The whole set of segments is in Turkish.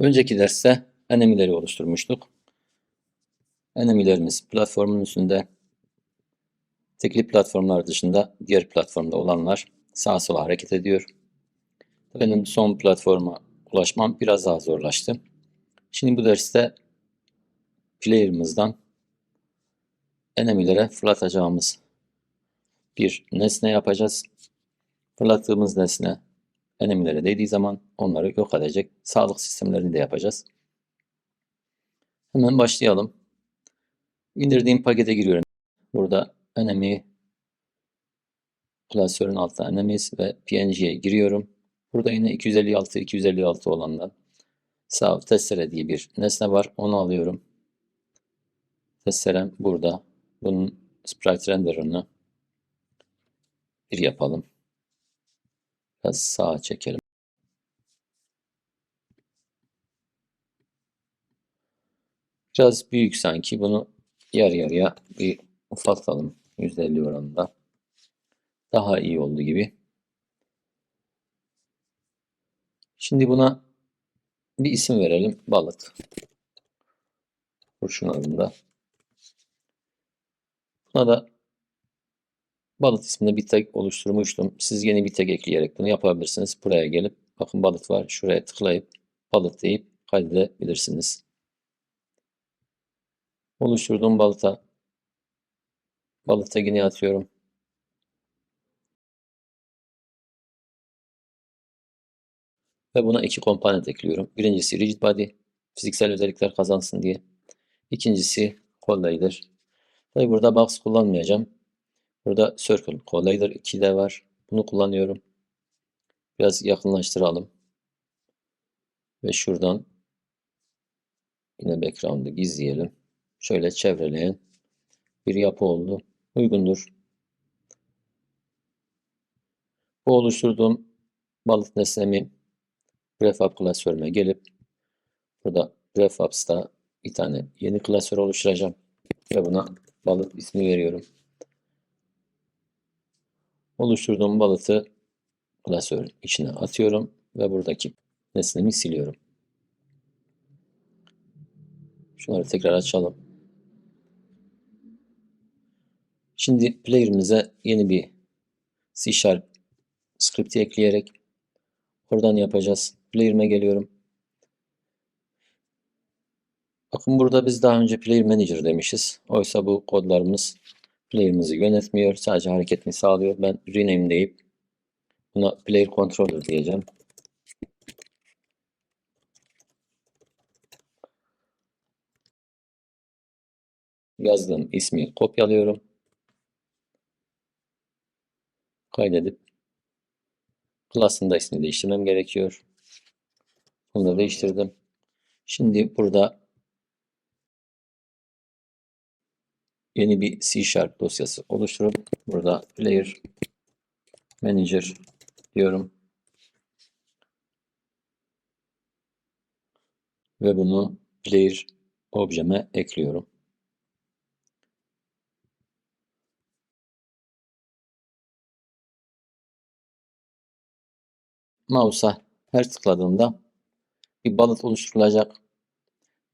Önceki derste enemileri oluşturmuştuk. Enemilerimiz platformun üstünde tekli platformlar dışında diğer platformda olanlar sağa sola hareket ediyor. Benim son platforma ulaşmam biraz daha zorlaştı. Şimdi bu derste player'ımızdan enemilere fırlatacağımız bir nesne yapacağız. Fırlattığımız nesne enemilere değdiği zaman onları yok edecek sağlık sistemlerini de yapacağız. Hemen başlayalım. İndirdiğim pakete giriyorum. Burada enemy klasörün altına enemies ve png'ye giriyorum. Burada yine 256 256 olandan sağ testere diye bir nesne var. Onu alıyorum. Testerem burada. Bunun sprite render'ını bir yapalım. Biraz sağa çekelim. Biraz büyük sanki. Bunu yarı yarıya bir ufaltalım. %50 oranında. Daha iyi oldu gibi. Şimdi buna bir isim verelim. Balık. Kurşun adında. Buna da balık isminde bir tag oluşturmuştum. Siz yeni bir tag ekleyerek bunu yapabilirsiniz. Buraya gelip bakın balık var. Şuraya tıklayıp balık deyip kaydedebilirsiniz. Oluşturduğum balıta balık tagini atıyorum. Ve buna iki komponent ekliyorum. Birincisi rigid body, fiziksel özellikler kazansın diye. İkincisi collider. Tabi burada box kullanmayacağım. Burada circle, collider 2 de var. Bunu kullanıyorum. Biraz yakınlaştıralım. Ve şuradan yine background'ı gizleyelim. Şöyle çevreleyen bir yapı oldu. Uygundur. Bu oluşturduğum balık nesnemi prefab klasörüme gelip burada prefabs'ta bir tane yeni klasör oluşturacağım ve buna balık ismi veriyorum. Oluşturduğum balığı klasörün içine atıyorum ve buradaki nesnemi siliyorum. Şunları tekrar açalım. Şimdi player'imize yeni bir C Sharp script'i ekleyerek oradan yapacağız. Player'ime geliyorum. Bakın burada biz daha önce Player Manager demişiz. Oysa bu kodlarımız player'ımızı yönetmiyor. Sadece hareketini sağlıyor. Ben rename deyip buna Player Controller diyeceğim. Yazdığım ismi kopyalıyorum. Kaydedip class'ın da ismini değiştirmem gerekiyor. Bunu da değiştirdim. Şimdi burada yeni bir C Sharp dosyası oluşturup burada Player Manager diyorum. Ve bunu Player objeme ekliyorum. Mouse'a her tıkladığımda bir balık oluşturulacak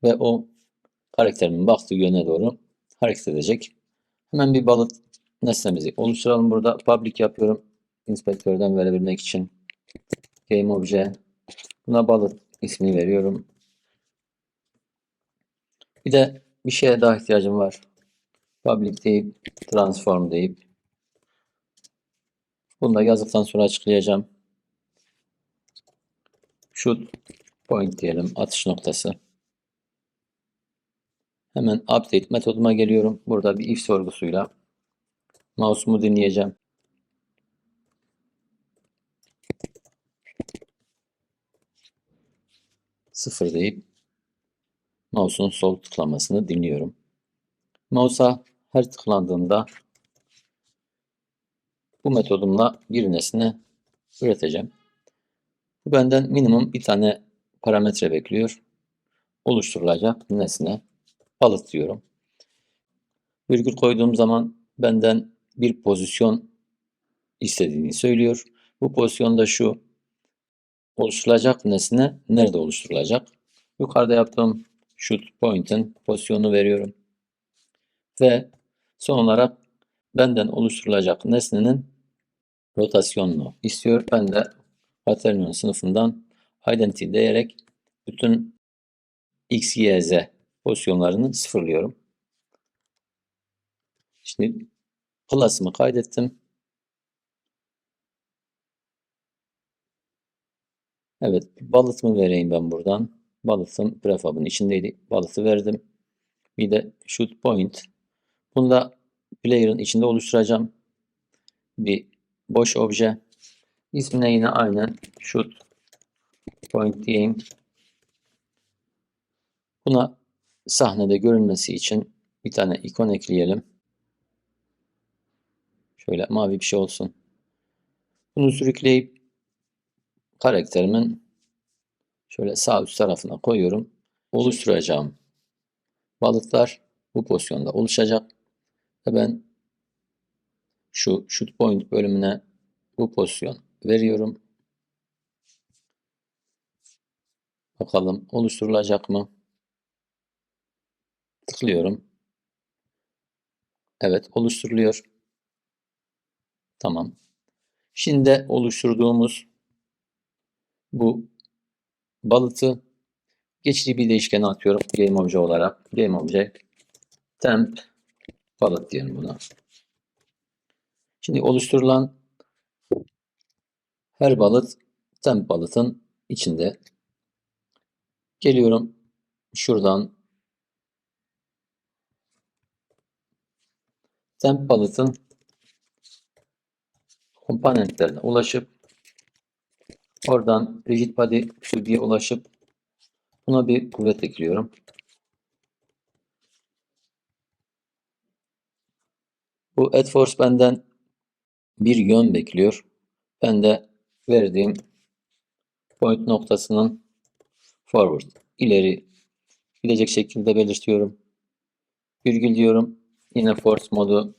ve o karakterimin baktığı yöne doğru hareket edecek. Hemen bir balık nesnemizi oluşturalım. Burada public yapıyorum. Inspektörden verebilmek için. Game obje. Buna balık ismini veriyorum. Bir de bir şeye daha ihtiyacım var. Public deyip transform deyip bunu da yazdıktan sonra açıklayacağım. Shoot point diyelim atış noktası. Hemen update metoduma geliyorum. Burada bir if sorgusuyla mouse'umu dinleyeceğim. Sıfır deyip mouse'un sol tıklamasını dinliyorum. Mouse'a her tıklandığında bu metodumla bir nesne üreteceğim. Bu benden minimum bir tane parametre bekliyor. Oluşturulacak nesne balık diyorum. Virgül koyduğum zaman benden bir pozisyon istediğini söylüyor. Bu pozisyonda şu oluşturulacak nesne nerede oluşturulacak? Yukarıda yaptığım shoot point'in pozisyonunu veriyorum. Ve son olarak benden oluşturulacak nesnenin rotasyonunu istiyor. Ben de Quaternion sınıfından identity diyerek bütün x, y, z pozisyonlarını sıfırlıyorum. Şimdi plus'ımı kaydettim. Evet, balıtımı vereyim ben buradan. Balıtım prefabın içindeydi. Balıtı verdim. Bir de shoot point. Bunu da player'ın içinde oluşturacağım. Bir boş obje. İsmine yine aynen shoot point diyeyim. Buna sahnede görünmesi için bir tane ikon ekleyelim. Şöyle mavi bir şey olsun. Bunu sürükleyip karakterimin şöyle sağ üst tarafına koyuyorum. Oluşturacağım balıklar bu pozisyonda oluşacak. Ve ben şu shoot point bölümüne bu pozisyon veriyorum. Bakalım oluşturulacak mı? Tıklıyorum. Evet oluşturuluyor. Tamam. Şimdi oluşturduğumuz bu balıtı geçici bir değişkene atıyorum game obje olarak. Game obje temp balıt diyelim buna. Şimdi oluşturulan her balıt temp balıtın içinde. Geliyorum şuradan temp balıtın komponentlerine ulaşıp oradan rigid body QB'ye ulaşıp buna bir kuvvet ekliyorum. Bu add force benden bir yön bekliyor. Ben de verdiğim point noktasının forward ileri gidecek şekilde belirtiyorum. Virgül diyorum. Yine force modu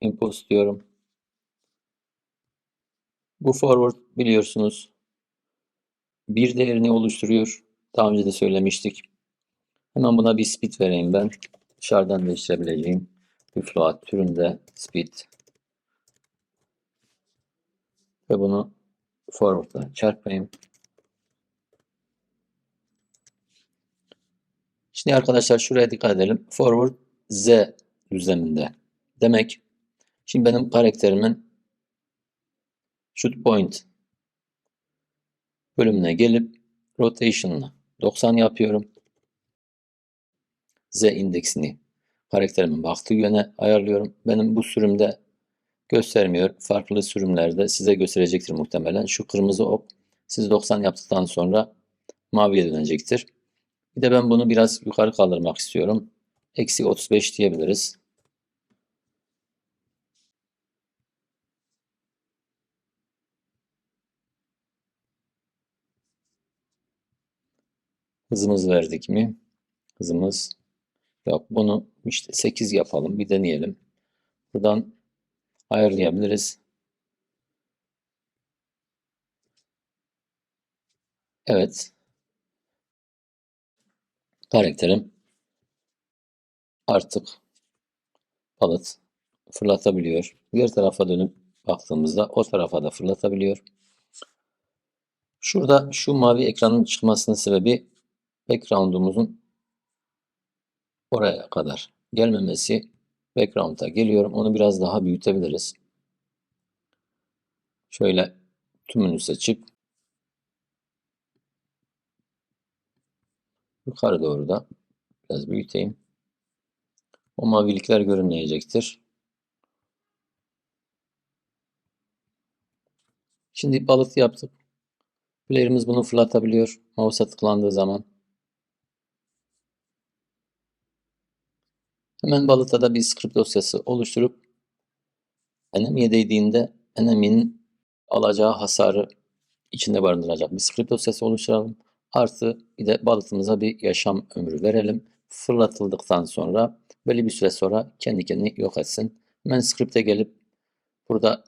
impulse diyorum. Bu forward biliyorsunuz bir değerini oluşturuyor. Daha önce de söylemiştik. Hemen buna bir speed vereyim ben. Dışarıdan değiştirebileceğim bir float türünde speed ve bunu forward'la çarpayım. Şimdi arkadaşlar şuraya dikkat edelim. Forward Z düzleminde. Demek şimdi benim karakterimin shoot point bölümüne gelip rotation'la 90 yapıyorum. Z indeksini karakterimin baktığı yöne ayarlıyorum. Benim bu sürümde göstermiyor. Farklı sürümlerde size gösterecektir muhtemelen. Şu kırmızı ok siz 90 yaptıktan sonra maviye dönecektir. Bir de ben bunu biraz yukarı kaldırmak istiyorum. Eksi 35 diyebiliriz. Hızımız verdik mi? Hızımız yok. Bunu işte 8 yapalım. Bir deneyelim. Buradan ayarlayabiliriz. Evet. Karakterim artık balıt fırlatabiliyor. Diğer tarafa dönüp baktığımızda o tarafa da fırlatabiliyor. Şurada şu mavi ekranın çıkmasının sebebi background'umuzun oraya kadar gelmemesi. Background'a geliyorum. Onu biraz daha büyütebiliriz. Şöyle tümünü seçip yukarı doğru da biraz büyüteyim. O mavilikler görünmeyecektir. Şimdi balık yaptık. Player'ımız bunu fırlatabiliyor. Mouse'a tıklandığı zaman. Hemen balıta da bir script dosyası oluşturup enemiye değdiğinde eneminin alacağı hasarı içinde barındıracak bir script dosyası oluşturalım. Artı bir de balıtımıza bir yaşam ömrü verelim fırlatıldıktan sonra böyle bir süre sonra kendi kendini yok etsin. Ben script'e gelip burada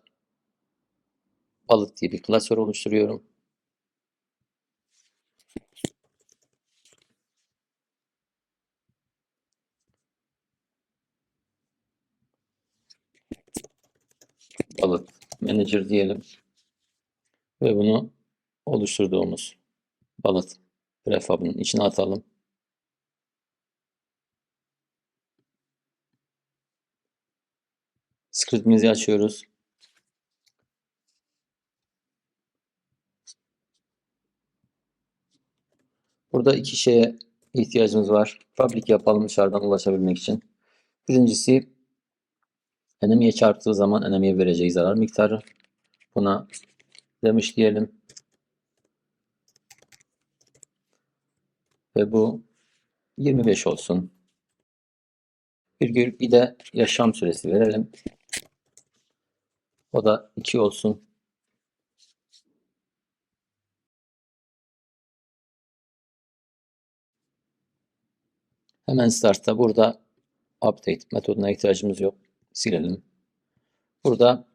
balık diye bir klasör oluşturuyorum. Balık manager diyelim. Ve bunu oluşturduğumuz balık prefabının içine atalım. Script'imizi açıyoruz. Burada iki şeye ihtiyacımız var. Public yapalım dışarıdan ulaşabilmek için. Birincisi enemiye çarptığı zaman enemiye vereceği zarar miktarı. Buna demiş diyelim. Ve bu 25 olsun. Virgül bir de yaşam süresi verelim. O da 2 olsun. Hemen startta burada update metoduna ihtiyacımız yok. Silelim. Burada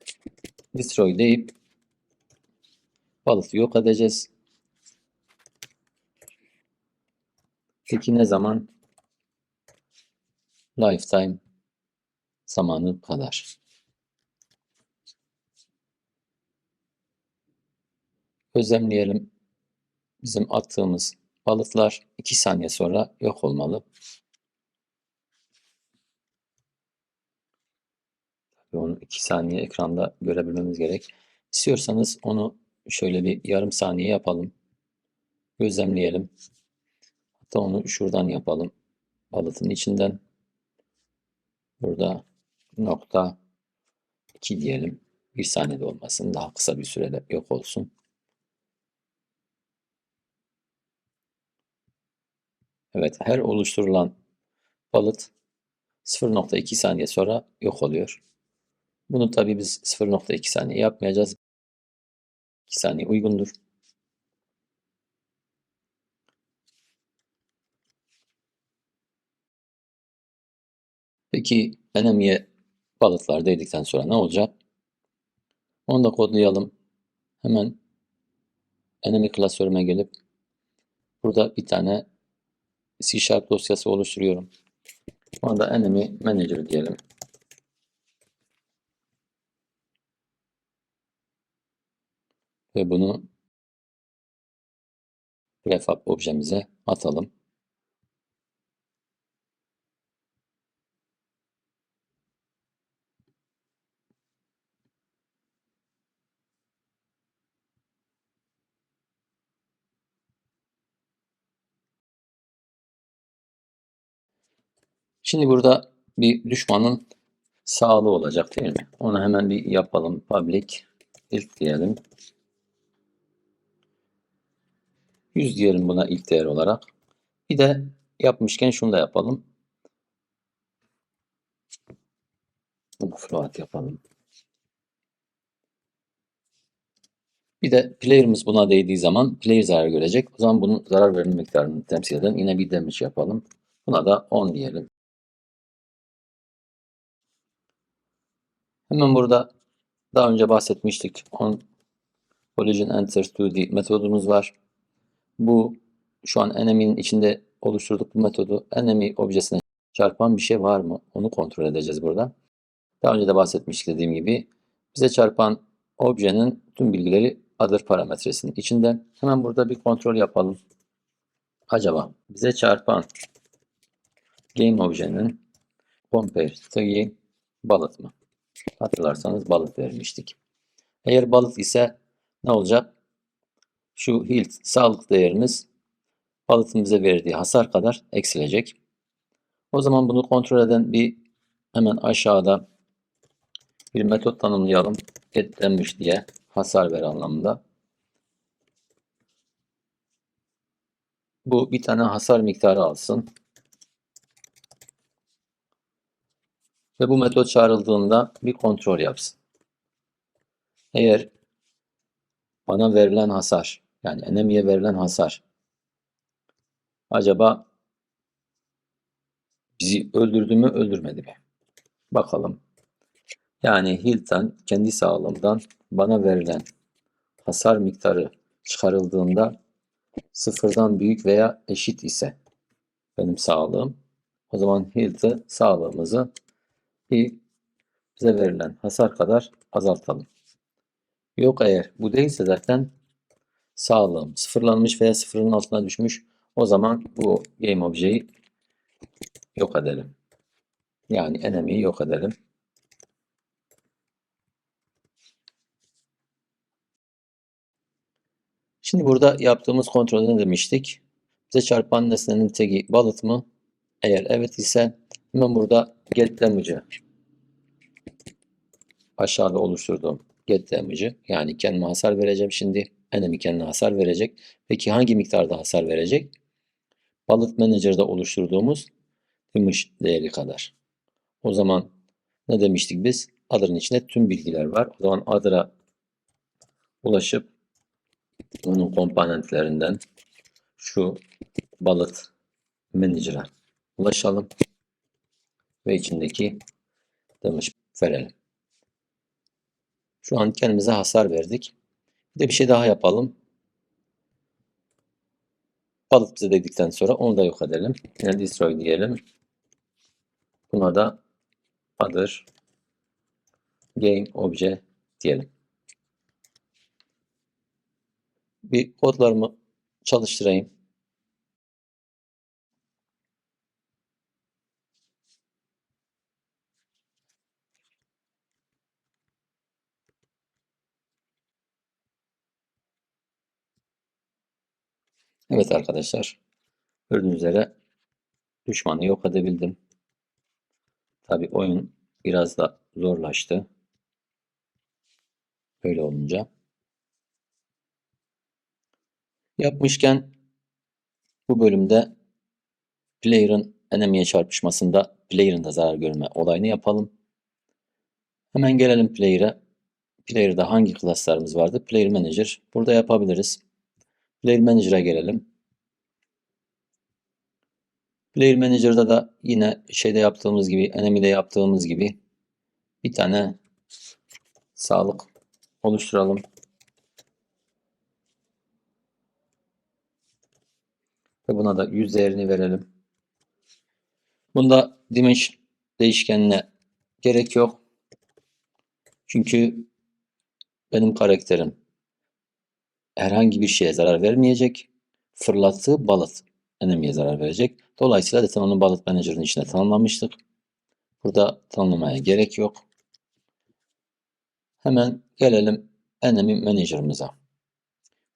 destroy deyip balığı yok edeceğiz. Peki ne zaman? Lifetime zamanı kadar. Gözlemleyelim. Bizim attığımız balıklar 2 saniye sonra yok olmalı. Tabii onu 2 saniye ekranda görebilmemiz gerek. İstiyorsanız onu şöyle bir yarım saniye yapalım. Gözlemleyelim. Hatta onu şuradan yapalım. Balığın içinden. Burada nokta 2 diyelim. Bir saniyede olmasın. Daha kısa bir sürede yok olsun. Evet, her oluşturulan balık 0.2 saniye sonra yok oluyor. Bunu tabii biz 0.2 saniye yapmayacağız. 2 saniye uygundur. Peki enemiye balıklar değdikten sonra ne olacak? Onu da kodlayalım. Hemen enemy klasörüme gelip burada bir tane C Sharp dosyası oluşturuyorum. Ona da enemy manager diyelim. Ve bunu prefab objemize atalım. Şimdi burada bir düşmanın sağlığı olacak değil mi? Onu hemen bir yapalım. Public ilk diyelim. 100 diyelim buna ilk değer olarak. Bir de yapmışken şunu da yapalım. Bunu float yapalım. Bir de player'ımız buna değdiği zaman player zarar görecek. O zaman bunun zarar verilme miktarını temsil eden yine bir damage yapalım. Buna da 10 diyelim. Hemen burada daha önce bahsetmiştik. On collision enter 2D metodumuz var. Bu şu an enemy'nin içinde oluşturduk bu metodu enemy objesine çarpan bir şey var mı? Onu kontrol edeceğiz burada. Daha önce de bahsetmiştik dediğim gibi. Bize çarpan objenin tüm bilgileri other parametresinin içinde. Hemen burada bir kontrol yapalım. Acaba bize çarpan game objenin compare tag'i balık mı? Hatırlarsanız balık vermiştik. Eğer balık ise ne olacak? Şu health sağlık değerimiz balığın bize verdiği hasar kadar eksilecek. O zaman bunu kontrol eden bir hemen aşağıda bir metot tanımlayalım. Damage diye hasar ver anlamında. Bu bir tane hasar miktarı alsın. Ve bu metot çağrıldığında bir kontrol yapsın. Eğer bana verilen hasar, yani enemiye verilen hasar acaba bizi öldürdü mü öldürmedi mi? Bakalım. Yani Hilton kendi sağlığımdan bana verilen hasar miktarı çıkarıldığında sıfırdan büyük veya eşit ise benim sağlığım o zaman Hilton sağlığımızı bir bize verilen hasar kadar azaltalım. Yok eğer bu değilse zaten sağlığım sıfırlanmış veya sıfırın altına düşmüş. O zaman bu game objeyi yok edelim. Yani enemy'yi yok edelim. Şimdi burada yaptığımız kontrolde ne demiştik? Bize çarpan nesnenin tagi balıt mı? Eğer evet ise hemen burada get damage'ı aşağıda oluşturduğum get damage'ı yani kendime hasar vereceğim şimdi. Enemy kendine hasar verecek. Peki hangi miktarda hasar verecek? Balık Manager'da oluşturduğumuz damage değeri kadar. O zaman ne demiştik biz? Other'ın içinde tüm bilgiler var. O zaman Other'a ulaşıp onun komponentlerinden şu balık manager'a ulaşalım ve içindeki damage verelim. Şu an kendimize hasar verdik. Bir de bir şey daha yapalım. Balık bize dedikten sonra onu da yok edelim. Yine destroy diyelim. Buna da other game obje diyelim. Bir kodlarımı çalıştırayım. Evet arkadaşlar. Gördüğünüz üzere düşmanı yok edebildim. Tabi oyun biraz da zorlaştı. Böyle olunca. Yapmışken bu bölümde player'ın enemy'ye çarpışmasında player'ın da zarar görme olayını yapalım. Hemen gelelim player'e. Player'da hangi klaslarımız vardı? Player Manager. Burada yapabiliriz. Player Manager'a gelelim. Player Manager'da da yine şeyde yaptığımız gibi, enemy'de yaptığımız gibi bir tane sağlık oluşturalım. Ve buna da 100 değerini verelim. Bunda dimension değişkenine gerek yok. Çünkü benim karakterim herhangi bir şeye zarar vermeyecek. Fırlattığı balıt enemy'ye zarar verecek. Dolayısıyla zaten onu balıt manager'ın içine tanımlamıştık. Burada tanımlamaya gerek yok. Hemen gelelim enemy manager'ımıza.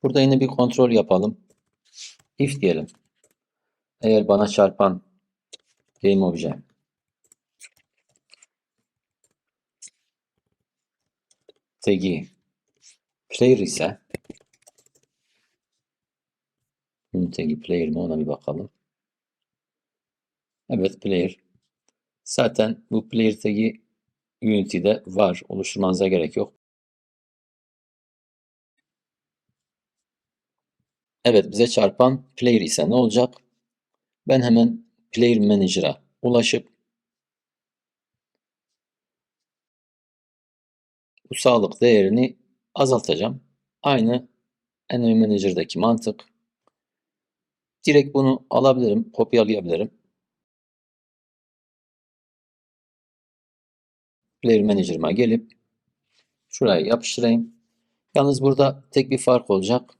Burada yine bir kontrol yapalım. If diyelim. Eğer bana çarpan game obje tagi player ise bunun player mi ona bir bakalım. Evet player. Zaten bu player tagi Unity'de var. Oluşturmanıza gerek yok. Evet bize çarpan player ise ne olacak? Ben hemen Player Manager'a ulaşıp bu sağlık değerini azaltacağım. Aynı Enemy Manager'daki mantık. Direkt bunu alabilirim, kopyalayabilirim. Player Manager'ıma gelip şuraya yapıştırayım. Yalnız burada tek bir fark olacak.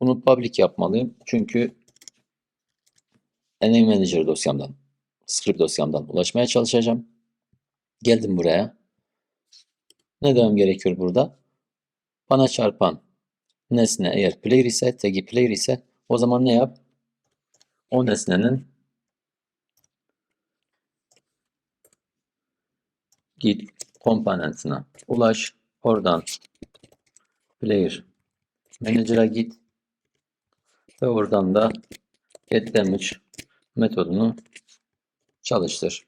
Bunu public yapmalıyım. Çünkü Enemy Manager dosyamdan, script dosyamdan ulaşmaya çalışacağım. Geldim buraya. Ne demem gerekiyor burada? Bana çarpan nesne eğer player ise, tagi player ise o zaman ne yap? O nesnenin git komponentine ulaş. Oradan player manager'a git ve oradan da get damage metodunu çalıştır.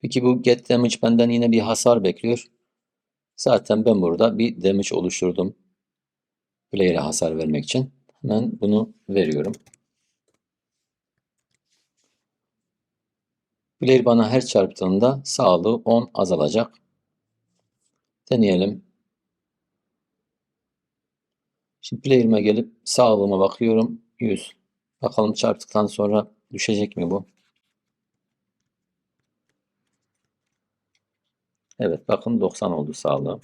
Peki bu get damage benden yine bir hasar bekliyor. Zaten ben burada bir damage oluşturdum. Player'e hasar vermek için. Hemen bunu veriyorum. Player bana her çarptığında sağlığı 10 azalacak. Deneyelim. Şimdi player'ime gelip sağlığıma bakıyorum. 100. Bakalım çarptıktan sonra düşecek mi bu? Evet bakın 90 oldu sağlığım.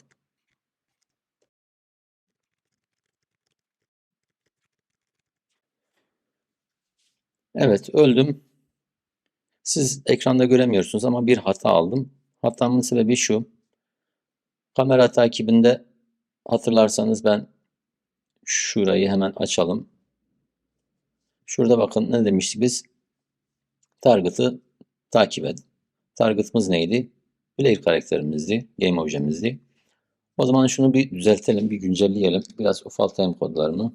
Evet öldüm. Siz ekranda göremiyorsunuz ama bir hata aldım. Hatamın sebebi şu. Kamera takibinde hatırlarsanız ben şurayı hemen açalım. Şurada bakın ne demiştik biz? Target'ı takip et. Target'ımız neydi? Player karakterimizdi. Game objemizdi. O zaman şunu bir düzeltelim, bir güncelleyelim. Biraz ufaltayım kodlarını.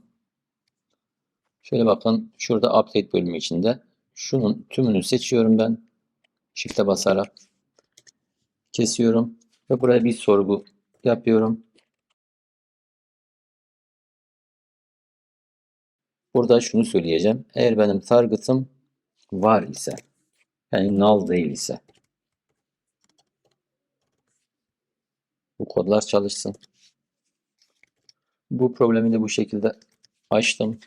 Şöyle bakın şurada update bölümü içinde şunun tümünü seçiyorum ben. Shift'e basarak kesiyorum ve buraya bir sorgu yapıyorum. Burada şunu söyleyeceğim. Eğer benim target'ım var ise yani null değil ise bu kodlar çalışsın. Bu problemi de bu şekilde açtım.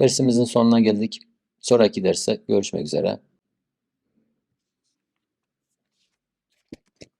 Dersimizin sonuna geldik. Sonraki derse görüşmek üzere.